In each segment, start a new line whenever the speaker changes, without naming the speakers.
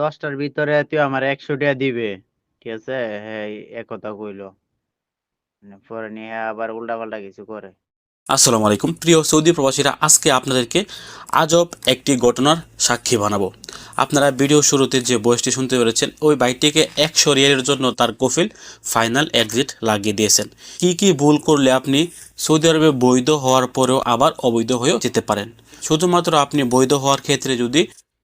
দশটার ভিতরে তুই আমার একশো টাকা দিবে, ঠিক আছে? হ্যাঁ একথা কইলো। মানে পরে নিয়ে আবার উল্টা পাল্টা কিছু করে।
আসসালামু আলাইকুম। প্রিয় সৌদি প্রবাসীরা, আজকে আপনাদেরকে আজব একটি ঘটনার সাক্ষী বানাবো। আপনারা ভিডিও শুরুতে যে বয়সটি শুনতে পেরেছেন, ওই বাইকটিকে একশো রিয়ালের জন্য তার কফিল ফাইনাল এক্সিট লাগিয়ে দিয়েছেন। কি কি ভুল করলে আপনি সৌদি আরবে বৈধ হওয়ার পরেও আবার অবৈধ হয়েও যেতে পারেন? শুধুমাত্র আপনি বৈধ হওয়ার ক্ষেত্রে যদি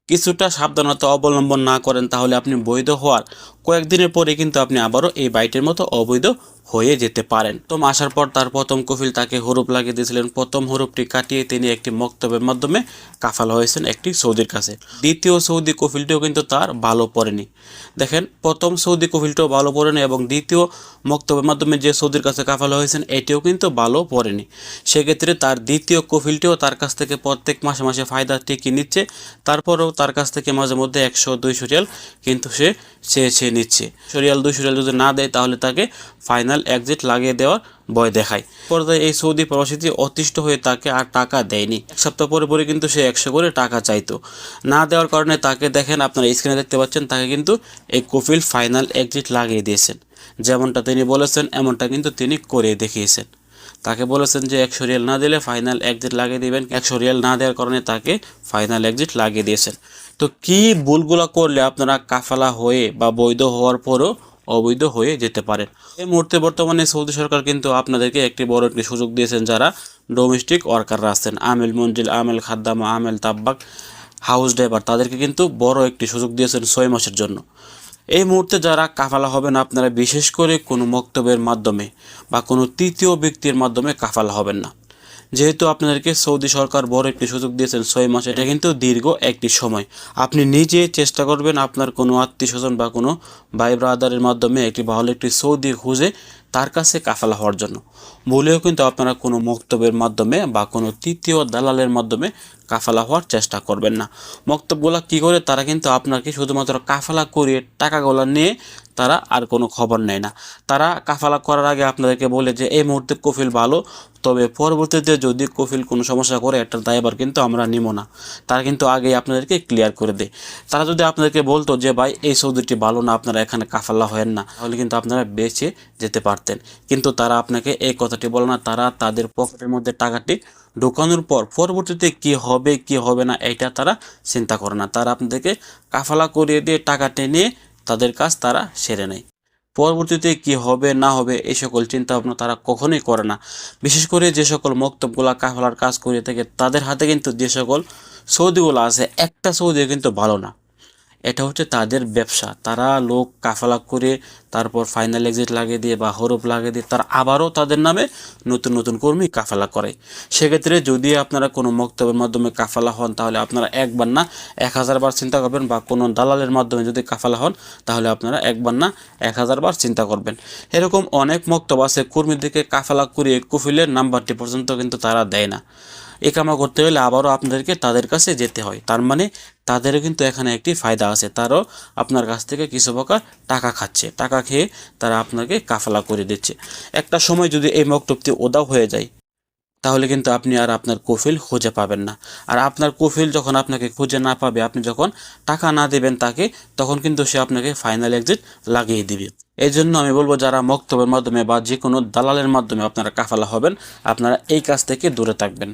কিছুটা সাবধানতা অবলম্বন না করেন তাহলে আপনি বৈধ হওয়ার কয়েকদিনের পরে কিন্তু আপনি আবারও এই বাইটের মতো অবৈধ হয়ে যেতে পারেন। প্রথম আসার পর তার প্রথম কফিল তাকে হরুপ লাগিয়ে দিয়েছিলেন। প্রথম হরুপটি কাটিয়ে তিনি একটি মক্তবের মাধ্যমে কাফাল হয়েছেন একটি সৌদির কাছে। দ্বিতীয় সৌদি কফিলটিও কিন্তু তার ভালো পড়েনি। দেখেন, প্রথম সৌদি কফিলটিও ভালো পড়েনি এবং দ্বিতীয় মক্তবের মাধ্যমে যে সৌদির কাছে কাফাল হয়েছেন, এটিও কিন্তু ভালো পড়েনি। সেক্ষেত্রে তার দ্বিতীয় কফিলটিও তার কাছ থেকে প্রত্যেক মাসে মাসে ফায়দা ঠিকই নিচ্ছে। তারপরেও তার কাছ থেকে মাঝে মধ্যে একশো, দুইশো রিয়াল কিন্তু সে চেয়ে নিচ্ছে। রিয়াল, দুইশো রিয়াল যদি না দেয় তাহলে তাকে ফাইনাল এক্সিট লাগিয়ে দেওয়ার ভয় দেখায়। পর্যায়ে এই সৌদি প্রবাসীটি অতিষ্ঠ হয়ে তাকে আর টাকা দেয়নি। এক সপ্তাহ পরে পরে কিন্তু সে একশো করে টাকা চাইতো। না দেওয়ার কারণে তাকে দেখেন আপনারা স্ক্রিনে দেখতে পাচ্ছেন, তাকে কিন্তু এই কফিল ফাইনাল এক্সিট লাগিয়ে দিয়েছেন। যেমনটা তিনি বলেছেন, এমনটা কিন্তু তিনি করে দেখিয়েছেন। তাকে বলেছেন যে একশো রিয়াল না দিলে ফাইনাল এক্সিট লাগিয়ে দিবেন, একশো রিয়াল না দেওয়ার কারণে তাকে ফাইনাল এক্সিট লাগিয়ে দিয়েছেন। তো কি ভুলগুলো করলে আপনারা কাফালা হয়ে বা বৈধ হওয়ার পরও অবৈধ হয়ে যেতে পারেন এই মুহূর্তে বর্তমানে সৌদি সরকার কিন্তু আপনাদেরকে একটি বড় একটি সুযোগ দিয়েছেন যারা ডোমেস্টিক ওয়ার্কাররা আছেন। আমেল মঞ্জিল, আমেল খাদ্দামা, আমেল তাব্বাক হাউস ড্রাইভার তাদেরকে কিন্তু বড় একটি সুযোগ দিয়েছেন ছয় মাসের জন্য। এই মুহূর্তে যারা কাফালা হবেন, আপনারা বিশেষ করে কোনো মক্তবের মাধ্যমে বা কোনো তৃতীয় ব্যক্তির মাধ্যমে কাফালা হবেন না। যেহেতু আপনাদেরকে সৌদি সরকার বড় একটি সুযোগ দিয়েছেন ছয় মাস, এটা কিন্তু দীর্ঘ একটি সময়। আপনি নিজে চেষ্টা করবেন আপনার কোনো আত্মীয় স্বজন বা কোনো ভাই ব্রাদারের মাধ্যমে একটি ভালো একটি সৌদি খুঁজে তার কাছে কাফালা হওয়ার জন্য। বলেও কিন্তু আপনারা কোনো মক্তবের মাধ্যমে বা কোনো তৃতীয় দালালের মাধ্যমে কাফালা হওয়ার চেষ্টা করবেন না। মক্তবগুলা কী করে? তারা কিন্তু আপনাকে শুধুমাত্র কাফালা করিয়ে টাকাগুলো নিয়ে তারা আর কোনো খবর নেয় না। তারা কাফালা করার আগে আপনাদেরকে বলে যে, এই মুহূর্তে কফিল ভালো, তবে পরবর্তীতে যদি কফিল কোনো সমস্যা করে, একটা দায়বার কিন্তু আমরা নিব না। তারা কিন্তু আগেই আপনাদেরকে ক্লিয়ার করে দেয়। তারা যদি আপনাদেরকে বলতো যে, ভাই, এই সৌদিটি ভালো না, আপনারা এখানে কাফাল্লা হয়েন না, তাহলে কিন্তু আপনারা বেঁচে যেতে পারতেন। কিন্তু তারা আপনাকে এই কথাটি বলে না, তারা তাদের পকেটের মধ্যে টাকাটি ঢোকানোর পর পরবর্তীতে কি হবে কি হবে না এটা তারা চিন্তা করে না। তারা আপনাদেরকে কাফালা করিয়ে দিয়ে টাকাটি নিয়ে তাদের কাজ তারা সেরে নেয়। পরবর্তীতে কি হবে, না হবে, এই সকল চিন্তা ভাবনা তারা কখনোই করে না। বিশেষ করে যে সকল মক্তবগুলা কাফলার কাজ করে থাকে, তাদের হাতে কিন্তু যে সকল সৌদিগুলো আছে, একটা সৌদিও কিন্তু ভালো না। এটা হচ্ছে তাদের ব্যবসা। তারা লোক কাফালা করে তারপর ফাইনাল এক্সিট লাগিয়ে দিয়ে বা হরফ লাগিয়ে দিয়ে তারা আবারও তাদের নামে নতুন নতুন কর্মী কাফালা করে। সেক্ষেত্রে যদি আপনারা কোনো মক্তবের মাধ্যমে কাফালা হন, তাহলে আপনারা একবার না এক হাজার বার চিন্তা করবেন বা কোনো দালালের মাধ্যমে যদি কাফালা হন, তাহলে আপনারা একবার না এক হাজার বার চিন্তা করবেন। এরকম অনেক মক্তব আছে, কর্মীদেরকে কাফালা করিয়ে কুফিলের নাম্বারটি পর্যন্ত কিন্তু তারা দেয় না। এই কামা করতে হলে আবারও আপনাদেরকে তাদের কাছে যেতে হয়। তার মানে তাদেরও কিন্তু এখানে একটি ফায়দা আছে। তারও আপনার কাছ থেকে কিছু প্রকার টাকা খাচ্ছে। টাকা খেয়ে তারা আপনাকে কাফালা করে দিচ্ছে। একটা সময় যদি এই মক্তবটি ওদাও হয়ে যায়, তাহলে কিন্তু আপনি আর আপনার কফিল খুঁজে পাবেন না। আর আপনার কফিল যখন আপনাকে খুঁজে না পাবে, আপনি যখন টাকা না দেবেন তাকে, তখন কিন্তু সে আপনাকে ফাইনাল এক্সিট লাগিয়ে দিবে। এই জন্য আমি বলব, যারা মক্তবের মাধ্যমে বা যে কোনো দালালের মাধ্যমে আপনারা কাফালা হবেন, আপনারা এই কাজ থেকে দূরে থাকবেন।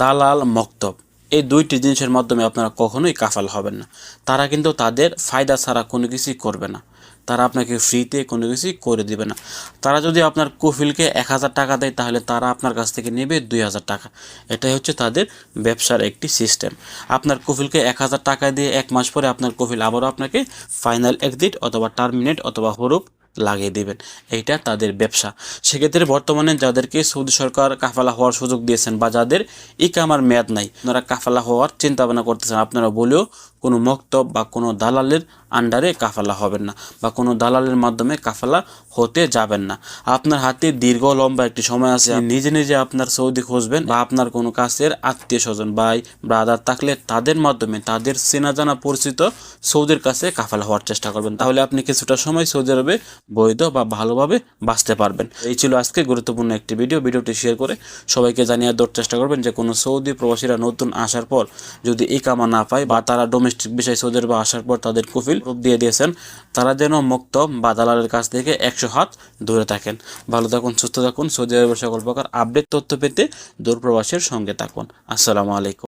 দালাল মক্তব। এই দুইটি জিনিসের মাধ্যমে আপনারা কখনোই কাফাল হবেন না। তারা কিন্তু তাদের ফায়দা ছাড়া কোনো কিছুই করবে না। তারা আপনাকে ফ্রিতে কোনো কিছুই করে দিবে না। তারা যদি আপনার কফিলকে এক হাজার টাকা দেয়, তাহলে তারা আপনার কাছ থেকে নেবে দুই হাজার টাকা। এটাই হচ্ছে তাদের ব্যবসার একটি সিস্টেম আপনার কফিলকে এক হাজার টাকা দিয়ে এক মাস পরে আপনার কফিল আবারও আপনাকে ফাইনাল এক্সিট অথবা টার্মিনেট অথবা হরুপ লাগিয়ে দেবেন। এইটা তাদের ব্যবসা। সেক্ষেত্রে বর্তমানে যাদেরকে সৌদি সরকার কাফালা হওয়ার সুযোগ দিয়েছেন বা যাদের ইকামার মেয়াদ নাই আপনারা কাফালা হওয়ার চিন্তা ভাবনা করতেছেন। আপনারা বলেও কোনো মক্তব বা কোনো দালালের আন্ডারে কাফালা হবেন না বা কোনো দালালের মাধ্যমে কাফালা হতে যাবেন না। আপনার হাতে দীর্ঘ লম্বা একটি সময় আছে নিজে নিজে আপনার সৌদি খুঁজবেন বা আপনার কোনো কাছের আত্মীয় স্বজন, ভাই ব্রাদার থাকলে তাদের মাধ্যমে তাদের চেনা জানা পরিচিত সৌদির কাছে কাফালা হওয়ার চেষ্টা করবেন। তাহলে আপনি কিছুটা সময় সৌদি আরবে বৈধ বা ভালোভাবে বাঁচতে পারবেন। এই ছিল আজকে গুরুত্বপূর্ণ একটি ভিডিও। ভিডিওটি শেয়ার করে সবাইকে জানিয়ে দেওয়ার চেষ্টা করবেন যে কোনো সৌদি প্রবাসীরা নতুন আসার পর যদি এই কামা না পায় বা তারা ডোমে ডোমেস্টিক বিষয় সৌদি আরবে আসার পর তাদের কফিল রূপ দিয়ে দিয়েছেন। তারা যেন মুক্ত বা দালালের কাছ থেকে একশো হাত দূরে থাকেন। ভালো থাকুন, সুস্থ থাকুন। সৌদি আরবের সকল প্রকার আপডেট, তথ্য পেতে দূরপ্রবাসের সঙ্গে থাকুন। আসসালামু আলাইকুম।